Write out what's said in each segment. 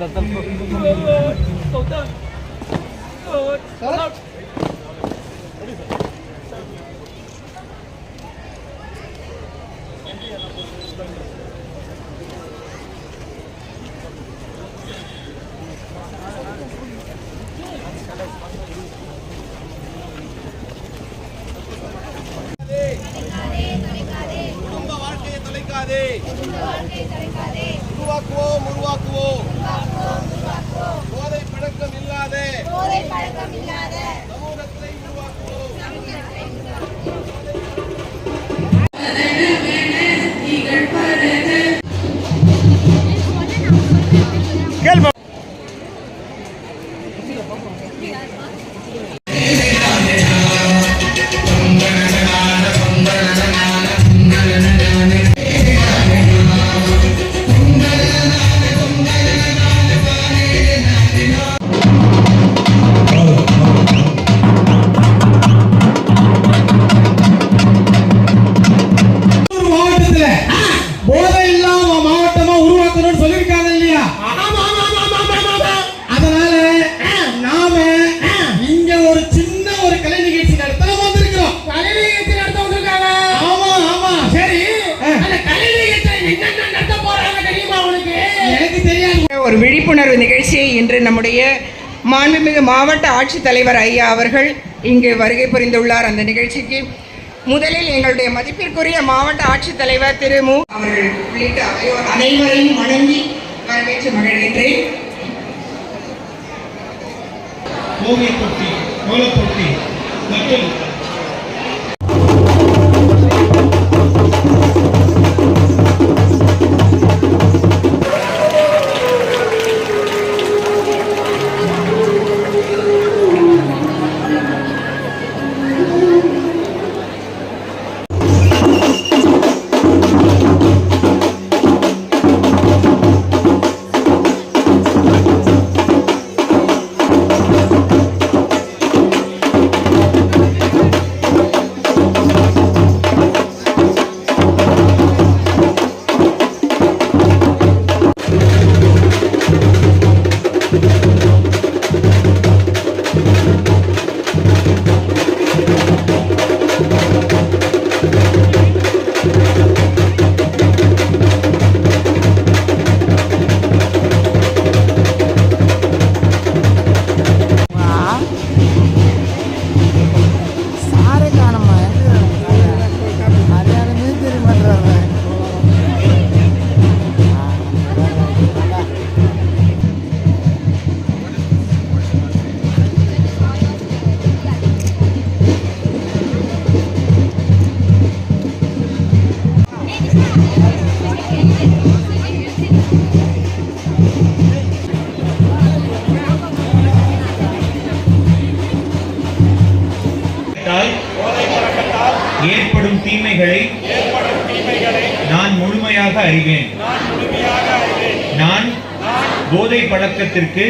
दलदल को ಮುರುವಾಕುವೋ ಮುರುವಾಕುವೋ இல்லாத சமூகத்தை உருவாக்குவோம். ஒரு அதனால நாம இங்க ஒரு சின்ன ஒரு கலை நிகழ்ச்சி நடத்த வந்திருக்கிறோம். கலை நிகழ்ச்சி நடத்த வந்திருக்காங்க. ஆமா ஆமா. சரி அந்த கலை நிகழ்ச்சி என்னென்ன நடத்த போறாங்க தெரியுமா உனக்கு எனக்கு தெரியாது. ஒரு விழிப்புணர்வு நிகழ்ச்சியை இன்று நம்முடைய மாண்புமிகு மாவட்ட ஆட்சித்தலைவர் ஐயா அவர்கள் இங்கு வருகை புரிந்துள்ளார். அந்த நிகழ்ச்சிக்கு முதலில் எங்களுடைய மதிப்பிற்குரிய மாவட்ட ஆட்சித்தலைவர் திரு மு. அவர்கள் உள்ளிட்ட அனைவ- அனைவரையும் வணங்கி ಕಾರ್ಮಿಕ ಮಗಳಿದ್ರೆ ಭೂಮಿ ಕೊಟ್ಟಿ அறிவேன். நான் போதை பழக்கத்திற்கு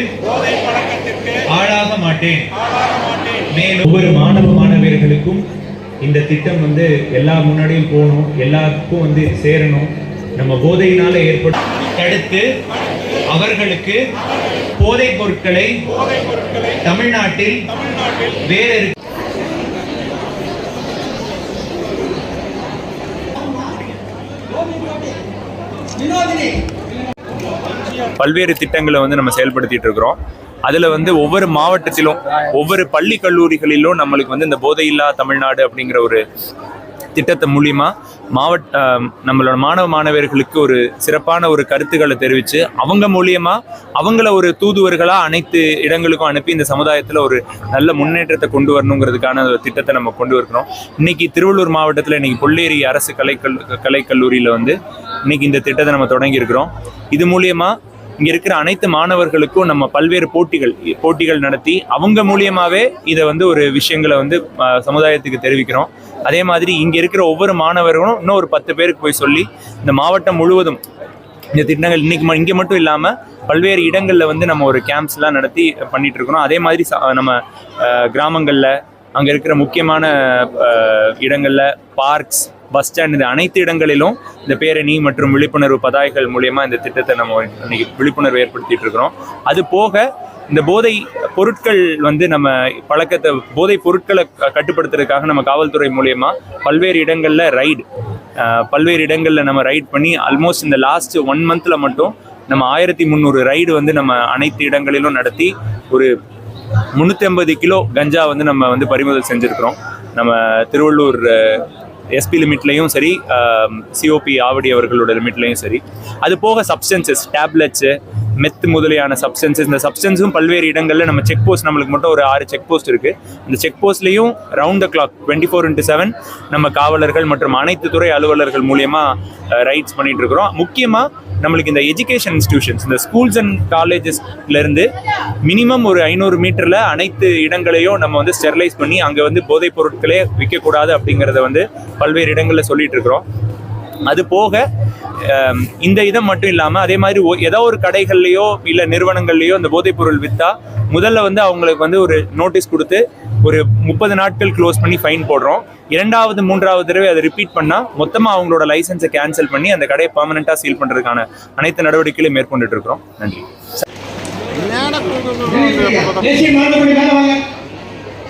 ஆளாக மாட்டேன். மேலும் ஒவ்வொரு மாணவ மாணவியர்களுக்கும் இந்த திட்டம் வந்து எல்லா முன்னாடியும் போகணும் எல்லாருக்கும் வந்து சேரணும். நம்ம போதையினால ஏற்படும் தடுத்து அவர்களுக்கு போதைப் பொருட்களை தமிழ்நாட்டில் வேறு பல்வேறு திட்டங்களை வந்து நம்ம செயல்படுத்திட்டு இருக்கிறோம். அதில் வந்து ஒவ்வொரு மாவட்டத்திலும் ஒவ்வொரு பள்ளி கல்லூரிகளிலும் நம்மளுக்கு வந்து இந்த போதையில்லா தமிழ்நாடு அப்படிங்கிற ஒரு திட்டத்தை மூலியமா மாவட்ட நம்மளோட மாணவ மாணவர்களுக்கு ஒரு சிறப்பான ஒரு கருத்துக்களை தெரிவித்து அவங்க மூலியமா அவங்கள ஒரு தூதுவர்களாக அனைத்து இடங்களுக்கும் அனுப்பி இந்த சமுதாயத்தில் ஒரு நல்ல முன்னேற்றத்தை கொண்டு வரணுங்கிறதுக்கான ஒரு திட்டத்தை நம்ம கொண்டு வரணும் இன்னைக்கு திருவள்ளூர் மாவட்டத்தில் இன்னைக்கு பொள்ளேரி அரசு கலைக்கல் கலைக்கல்லூரியில் வந்து இன்னைக்கு இந்த திட்டத்தை நம்ம தொடங்கியிருக்கிறோம். இது மூலியமா இங்கே இருக்கிற அனைத்து மாணவர்களுக்கும் நம்ம பல்வேறு போட்டிகள் போட்டிகள் நடத்தி அவங்க மூலியமாகவே இதை வந்து ஒரு விஷயங்களை வந்து சமுதாயத்துக்கு தெரிவிக்கிறோம். அதே மாதிரி இங்கே இருக்கிற ஒவ்வொரு மாணவர்களும் இன்னும் ஒரு பத்து பேருக்கு போய் சொல்லி இந்த மாவட்டம் முழுவதும் இந்த திட்டங்கள் இன்றைக்கி ம- இங்கே மட்டும் இல்லாமல் பல்வேறு இடங்களில் வந்து நம்ம ஒரு கேம்ப்ஸ்லாம் நடத்தி பண்ணிகிட்டு இருக்கிறோம். அதே மாதிரி ச- நம்ம கிராமங்களில் அங்கே இருக்கிற முக்கியமான இடங்களில் பார்க்ஸ் பஸ் ஸ்டாண்ட் இந்த அனைத்து இடங்களிலும் இந்த பேரணி மற்றும் விழிப்புணர்வு பதாகைகள் மூலயமா இந்த திட்டத்தை நம்ம இன்னைக்கு விழிப்புணர்வு ஏற்படுத்திட்டு இருக்கிறோம். அது போக இந்த போதை பொருட்கள் வந்து நம்ம பழக்கத்தை போதை பொருட்களை க- கட்டுப்படுத்துறதுக்காக நம்ம காவல்துறை மூலயமா பல்வேறு இடங்களில் ரைடு பல்வேறு இடங்களில் நம்ம ரைட் பண்ணி ஆல்மோஸ்ட் இந்த லாஸ்ட் ஒன் மந்தில் மட்டும் நம்ம ஆயிரத்தி முந்நூறு ரைடு வந்து நம்ம அனைத்து இடங்களிலும் நடத்தி ஒரு முந்நூற்றி ஐம்பது கிலோ கஞ்சா வந்து நம்ம வந்து பறிமுதல் செஞ்சுருக்கிறோம். நம்ம திருவள்ளூர் எஸ்பி லிமிட்லேயும் சரி சிஓபி ஆவடி அவர்களோட லிமிட்லேயும் சரி. அது போக சப்ஸ்டன்சஸ் டேப்லெட்ஸு மெத்து முதலியான சப்ஸ்டன்சஸ் இந்த சப்ஸ்டன்ஸும் பல்வேறு இடங்களில் நம்ம செக் போஸ்ட் நம்மளுக்கு மட்டும் ஒரு ஆறு செக் போஸ்ட் இருக்குது அந்த check போஸ்ட்லேயும் round the clock twenty four into seven நம்ம காவலர்கள் மற்றும் அனைத்து துறை அலுவலர்கள் மூலியமாக ரைட்ஸ் பண்ணிகிட்டு இருக்கிறோம். முக்கியமாக நம்மளுக்கு இந்த எஜுகேஷன் இன்ஸ்டியூஷன்ஸ் இந்த ஸ்கூல்ஸ் அண்ட் காலேஜஸ்லேருந்து மினிமம் ஒரு ஐநூறு மீட்டரில் அனைத்து இடங்களையும் நம்ம வந்து ஸ்டெர்லைஸ் பண்ணி அங்கே வந்து போதைப் பொருட்களே விற்கக்கூடாது அப்படிங்கிறத வந்து பல்வேறு இடங்களில் சொல்லிட்டு இருக்கிறோம். அது போக இந்த இதை மட்டும் இல்லாமல் அதே மாதிரி ஏதோ ஒரு கடைகள்லையோ இல்லை நிறுவனங்கள்லையோ இந்த போதைப் பொருள் விற்றா முதல்ல வந்து அவங்களுக்கு வந்து ஒரு நோட்டீஸ் கொடுத்து ஒரு முப்பது நாட்கள் க்ளோஸ் பண்ணி ஃபைன் போடுறோம் இரண்டாவது மூன்றாவது தடவை அதை ரிப்பீட் பண்ணால் மொத்தமாக அவங்களோட லைசன்ஸை கேன்சல் பண்ணி அந்த கடையை பர்மனெண்ட்டாக சீல் பண்ணுறதுக்கான அனைத்து நடவடிக்கைகளையும் மேற்கொண்டுட்டு இருக்கிறோம் நன்றி